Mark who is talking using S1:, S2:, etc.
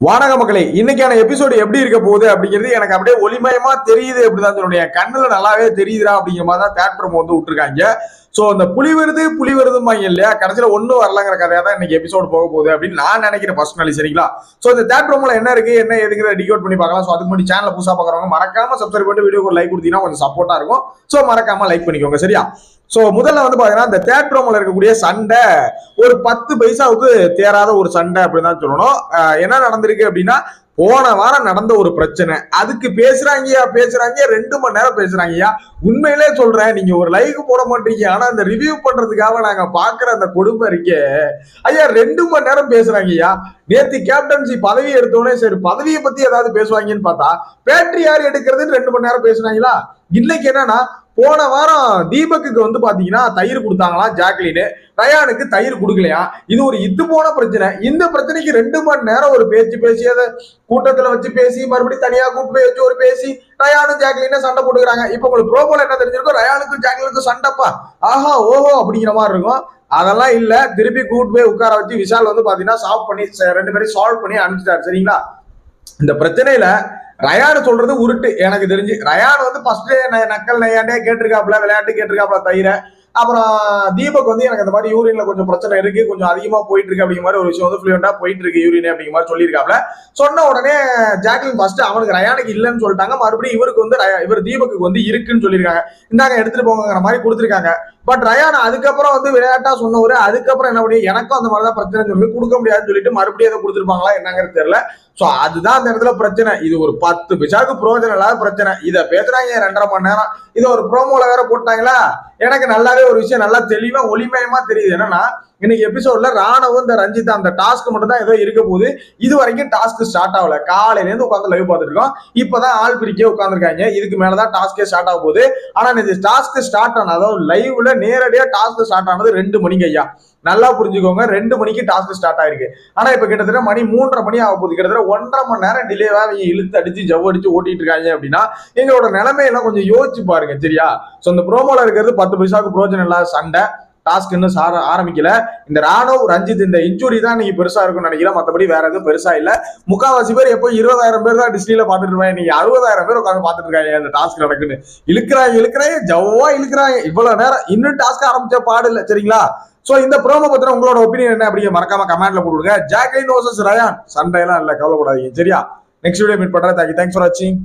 S1: வாடக மக்களே இன்னைக்கான எபிசோடு எப்படி இருக்க போகுது அப்படிங்கிறது எனக்கு அப்படியே ஒளிமயமா தெரியுது அப்படிதான். சொல்லணும் கண்ணுல நல்லாவே தெரியுதுடா அப்படிங்கிற மாதிரி தான் தேட்டர் வந்து விட்டுருக்காங்க. ஸோ அந்த புலி வருது புலி வருதும்பாங்க இல்லையா? கடைசியில ஒன்றும் வரலங்கிற கதையாக தான் இன்னைக்கு எபிசோடு போக போகுது அப்படின்னு நான் நினைக்கிறேன் பர்சனலி சரிங்களா? ஸோ இந்த தேட் ரூம்ல என்ன இருக்குது என்ன எதுங்கிறத டிகோட் பண்ணி பார்க்கலாம். ஸோ அதுக்கு முன்னாடி சேனல் புதுசாக பார்க்குறவங்க மறக்காம சப்ஸ்கிரைப் பண்ணிட்டு வீடியோ லைக் கொடுத்தீங்கன்னா கொஞ்சம் சப்போர்ட்டாக இருக்கும். ஸோ மறக்காம லைக் பண்ணிக்கோங்க சரியா? ஸோ முதல்ல வந்து பாத்தீங்கன்னா இந்த தேட்ரோமில் இருக்கக்கூடிய சண்டை ஒரு பத்து பைசாவுக்கு தேராத ஒரு சண்டை அப்படின்னு தான் சொல்லணும். என்ன நடந்திருக்கு அப்படின்னா போன வாரம் நடந்த ஒரு பிரச்சனை. அதுக்கு பேசுறாங்கயா பேசுறாங்க ரெண்டு மணி நேரம் பேசுறாங்கயா உண்மையிலே சொல்றேன் நீங்க ஒரு லைக் போட மாட்டீங்க. ஆனா அந்த ரிவ்யூ பண்றதுக்காக நாங்க பாக்குற அந்த கொடுமை இருக்கே. ஐயா ரெண்டு மணி நேரம் பேசுறாங்கய்யா. நேத்து கேப்டன்சி பதவி எடுத்தோடனே சரி பதவியை பத்தி ஏதாவது பேசுவாங்கன்னு பார்த்தா பேட்டரி யார் எடுக்கிறதுன்னு ரெண்டு மணி நேரம் பேசுறாங்களா இன்னைக்கு என்னன்னா போன வாரம் தீபக்குக்கு வந்து பாத்தீங்கன்னா தயிர் கொடுத்தாங்களாம் ஜாக்லின்னு. ரயானுக்கு தயிர் கொடுக்கலையா? இது ஒரு இது போன பிரச்சனை. இந்த பிரச்சனைக்கு ரெண்டு மணி நேரம் ஒரு பேச்சு பேசி அதை கூட்டத்துல வச்சு பேசி மறுபடியும் தனியா கூப்பிட்டு போய் வச்சு ஒரு பேசி ரயானும் ஜாக்லினும் சண்டை போட்டுக்கிறாங்க. இப்ப உங்களுக்கு ப்ரோபோல என்ன தெரிஞ்சிருக்கும் ரயானுக்கும் ஜாக்லினுக்கும் சண்டைப்பா. ஆஹா ஓஹோ அப்படிங்கிற மாதிரி இருக்கும். அதெல்லாம் இல்ல திருப்பி கூட்டு போய் உட்கார வச்சு விஷால் வந்து பாத்தீங்கன்னா சால்வ் பண்ணி ரெண்டு பேரும் சால்வ் பண்ணி அனுப்பிச்சிட்டாரு. சரிங்களா? இந்த பிரச்சனையில ரயான் சொல்றது உருட்டு. எனக்கு தெரிஞ்சு ரயான் வந்து ஃபர்ஸ்ட் நக்கல் நையாண்டே கேட்டிருக்காப்ல விளையாட்டு கேட்டிருக்காப்ல தயிர. அப்புறம் தீபக் வந்து எனக்கு அந்த மாதிரி யூரின்ல கொஞ்சம் பிரச்சனை இருக்கு கொஞ்சம் அதிகமா போயிட்டு இருக்கு அப்படிங்கிற மாதிரி ஒரு விஷயம் வந்து ஃப்ளூயண்டா போயிட்டு இருக்கு யூரின் அப்படிங்கிற மாதிரி சொல்லியிருக்காப்ல சொன்ன உடனே ஜாக்லின் ஃபர்ஸ்ட் அவனுக்கு ரயானுக்கு இல்லைன்னு சொல்லிட்டாங்க. மறுபடியும் இவருக்கு வந்து ரயா- இவர் தீபக்கு வந்து இருக்குன்னு சொல்லியிருக்காங்க. இந்தாங்க எடுத்துட்டு போங்கிற மாதிரி கொடுத்துருக்காங்க. பட் ரயான் அதுக்கப்புறம் வந்து விளையாட்டா சொன்னவர் அதுக்கப்புறம் என்ன பண்ணி எனக்கும் அந்த மாதிரி தான் பிரச்சனை சொல்லி கொடுக்க முடியாதுன்னு சொல்லிட்டு மறுபடியும் அதை கொடுத்துருப்பாங்களா என்னங்கிறது தெரியல. சோ அதுதான் அந்த இடத்துல பிரச்சனை. இது ஒரு பத்து பிசாக்கு பிரயோஜனம் இல்லாத பிரச்சனை. இதை பேசுறாங்க ரெண்டரை மணி நேரம். இதை ஒரு ப்ரோமோல வேற போட்டாங்களா? எனக்கு நல்லாவே ஒரு விஷயம் நல்லா தெளிவா ஒளிமயமா தெரியுது. என்னன்னா இன்னைக்கு எபிசோட்ல ராணவும் இந்த ரஞ்சிதா அந்த டாஸ்க் மட்டும் தான் ஏதோ இருக்க போகுது. இது வரைக்கும் டாஸ்க் ஸ்டார்ட் ஆகல. காலையில இருந்து உட்காந்து லைவ் பார்த்துட்டு இருக்கோம். இப்பதான் ஆள் பிரிக்க உட்காந்துருக்காங்க இதுக்கு மேலதான் டாஸ்கே ஸ்டார்ட் ஆக போகுது. ஆனா இந்த டாஸ்க் ஸ்டார்ட் ஆன அதாவது லைவ்ல நேரடியா டாஸ்க் ஸ்டார்ட் ஆனது ரெண்டு மணிக்கு ஐயா. நல்லா புரிஞ்சுக்கோங்க. ரெண்டு மணிக்கு டாஸ்க் ஸ்டார்ட் ஆயிருக்கு. ஆனா இப்ப கிட்டத்தட்ட மணி மூன்றரை மணி ஆக போகுது. கிட்டத்தட்ட ஒன்றரை மணி நேரம் டிலேவா அவங்க இழுத்து அடிச்சு ஜவ் அடிச்சு ஓட்டிட்டு இருக்காங்க அப்படின்னா எங்களோட நிலைமையெல்லாம் கொஞ்சம் யோசிச்சு பாருங்க சரியா? சோ இந்த ப்ரோமோல இருக்கிறது பத்து பைசாவுக்கு பிரோஜனம் இல்லாத சண்டை. டாஸ்க் இன்னும் சார ஆரம்பிக்கல. இந்த ராணுவ ரஞ்சித் இந்த இன்ஜுரி தான் இன்னைக்கு பெருசா இருக்கும்னு நினைக்கிறேன். மத்தபடி வேற எதுவும் பெருசா இல்ல. முக்காவாசி பேர் எப்போ இருபதாயிரம் பேர் தான் டிஸ்னில பாத்துட்டு இருப்பாங்க. நீங்க அறுபதாயிரம் பேர் உட்காந்து பாத்துட்டு இருக்காங்க. அந்த டாஸ்க் நடக்குன்னு. இழுக்கிறாங்க இழுக்கிறாங்க ஜவ்வா இழுக்கிறாங்க. இவ்வளவு நேரம் இன்னும் டாஸ்க் ஆரம்பிச்ச பாடு இல்ல சரிங்களா? சோ இந்த ப்ரோமோ பத்தின உங்களோட ஒப்பீனியன் என்ன அப்படிங்க மறக்காம கமெண்ட்ல போட்டுருங்க ஜாக்லின் வர்சஸ் ரயான் சண்டையெல்லாம் இல்ல கவலைப்படாதீங்க சரியா? நெக்ஸ்ட் வீடியோ மீட் பண்றேன். தேங்க்யூ தேங்க்ஸ் ஃபார் வாட்சிங்